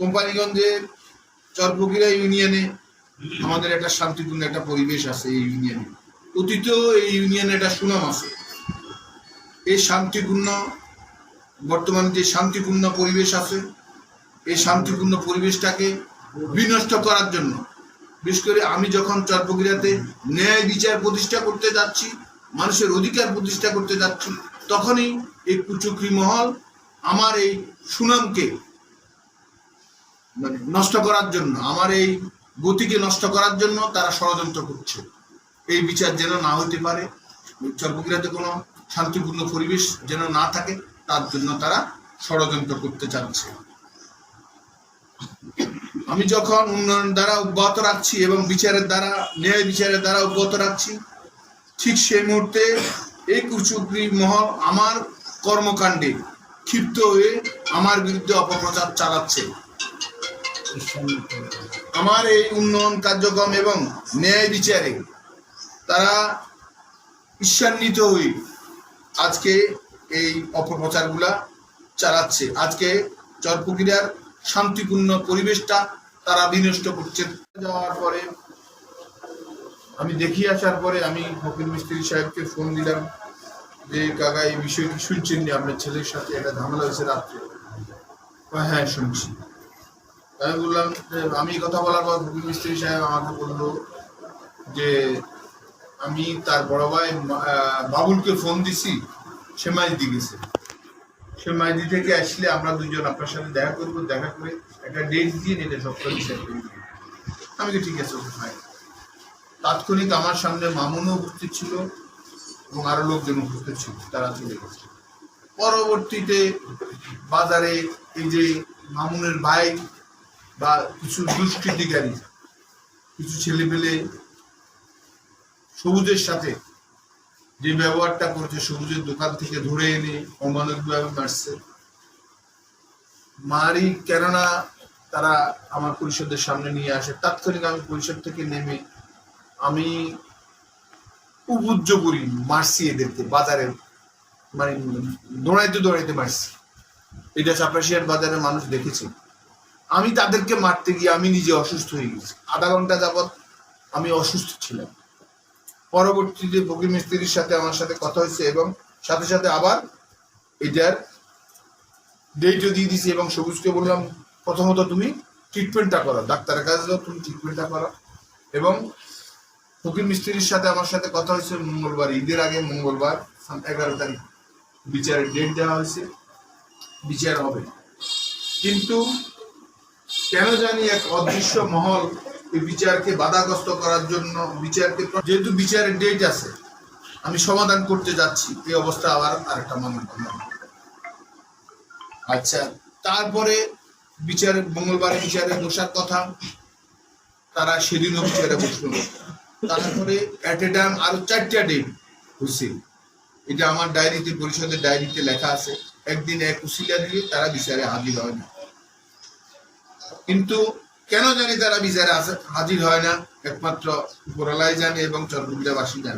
কোম্পানিগঞ্জের চরপকিরা ইউনিয়নে আমাদের একটা শান্তিপূর্ণ একটা পরিবেশ আছে এই ইউনিয়নে। অতীতেও এই ইউনিয়নে একটা সুনাম আছে। এই শান্তিপূর্ণ, বর্তমানে যে শান্তিপূর্ণ পরিবেশ আছে, এই শান্তিপূর্ণ পরিবেশটাকে বিনষ্ট করার জন্য, বিশেষ করে আমি যখন চরপক্রিয়াতে ন্যায় বিচার প্রতিষ্ঠা করতে যাচ্ছি, মানুষের অধিকার প্রতিষ্ঠা করতে যাচ্ছি, তখনই এই কুচক্রি মহল আমার এই সুনামকে মানে নষ্ট করার জন্য, আমার এই গতিকে নষ্ট করার জন্য তারা ষড়যন্ত্র করছে। এই বিচার যেন না হতে পারে চরপক্রিয়াতে কোনো শান্তিপূর্ণ পরিবেশ যেন না থাকে, তার জন্য তারা ষড়যন্ত্র করতে চাচ্ছে। আমি যখন উন্নয়ন দ্বারা অব্যাহত রাখছি এবং বিচারের দ্বারা, ন্যায় বিচারের দ্বারা অব্যাহত রাখছি, ঠিক সেই মুহূর্তে এই কুচুকরি মহল আমার কর্মকাণ্ডে ক্ষিপ্ত হয়ে আমার বিরুদ্ধে অপপ্রচার চালাচ্ছে। আমার এই উন্নয়ন কার্যক্রম এবং ন্যায় বিচারে তারা ঈর্ষান্বিত হয়ে আজকে এই অপপ্রচারগুলা চালাচ্ছে। আজকে চরপুকিরার শান্তিপূর্ণ পরিবেশটা তারা বিনষ্ট করছে। যাওয়ার পরে আমি দেখি আসার পরে আমি ফকির মিস্ত্রি সাহেবকে ফোন দিলাম যে, কাকা, এই বিষয়টি শুনছেন আপনার ছেলের সাথে একটা ঝামেলা হয়েছে রাত্রে। হ্যাঁ শুনছি। আমি বললাম আমি কথা বলার পর ফকির মিস্ত্রি সাহেব আমাকে বলল যে, আমি তার বড় ভাই বাবুলকে ফোন দিছি, সে মাইদি গেছে। সে মাইদি থেকে আসলে আমরা দুজন আপনার সাথে দেখা করব, দেখা করে একটা ডেট দিয়ে নিলে সবটা বিচার করে আমি ঠিক আছে ভাই তাৎক্ষণিক আমার সামনে মামুনও উপস্থিত ছিল এবং আরও লোকজন উপস্থিত ছিল, তারা চলে গেছে। পরবর্তীতে বাজারে এই যে মামুনের ভাই বা কিছু দুষ্কৃতিকারী কিছু ছেলে পেলে সবুজের সাথে যে ব্যবহারটা করছে, সবুজের দোকান থেকে ধরে এনে অমানবিকভাবে মারছে। মারি কেননা তারা আমার পরিষদের সামনে নিয়ে আসে। তাৎক্ষণিক আমি পরিষদ থেকে নেমে আমি উপুজ্জ করি, মারছি এদেরকে, বাজারে মানে দৌড়াইতে দৌড়াইতে মারছি। এটা চাপরাশিয়ার বাজারে মানুষ দেখেছে। আমি তাদেরকে মারতে গিয়ে আমি নিজে অসুস্থ হয়ে গেছি। আধা ঘণ্টা যাবৎ আমি অসুস্থ ছিলাম। পরবর্তীতে ফকির মিস্ত্রির সাথে আমার সাথে কথা হয়েছে এবং সাথে সাথে আবার এটার ডেটও দিয়ে দিছি এবং সবুজকে বললাম, প্রথমত তুমি ট্রিটমেন্টটা করো, ডাক্তারের কাছে যাও, তুমি ট্রিটমেন্টটা করো। এবং ফকির মিস্ত্রির সাথে আমার সাথে কথা হয়েছে মঙ্গলবার, ঈদের আগে মঙ্গলবার এগারো তারিখ। বিচারের ডেট দেওয়া হয়েছে। বিচার হবে। কিন্তু কেন জানি এক অদৃশ্য মহল এই বিচারকে বাধাগ্রস্ত করার জন্য বিচারকে যেহেতু বিচারের ডেট আছে, আমি সমাধান করতে যাচ্ছি। এই অবস্থা আবার আরেকটা মামলা করলাম আচ্ছা তারপরে বিচারে, মঙ্গলবারে বিচারে বসার কথা, তারা সেদিনও বিচারে বসল। তারপরে অ্যাট এ টাইম আরও চারটা ডেট হয়েছে এটা আমার ডায়েরিতে পরিষদের ডায়েরিতে লেখা আছে। একদিন এক উসিলা দিয়ে তারা বিচারে হাজির হয় না। কিন্তু কেন জানি তারা বিচারে হাজির হয় না একমাত্র উপরালাই জানে এবং চরকুন্দাবাসী জানে।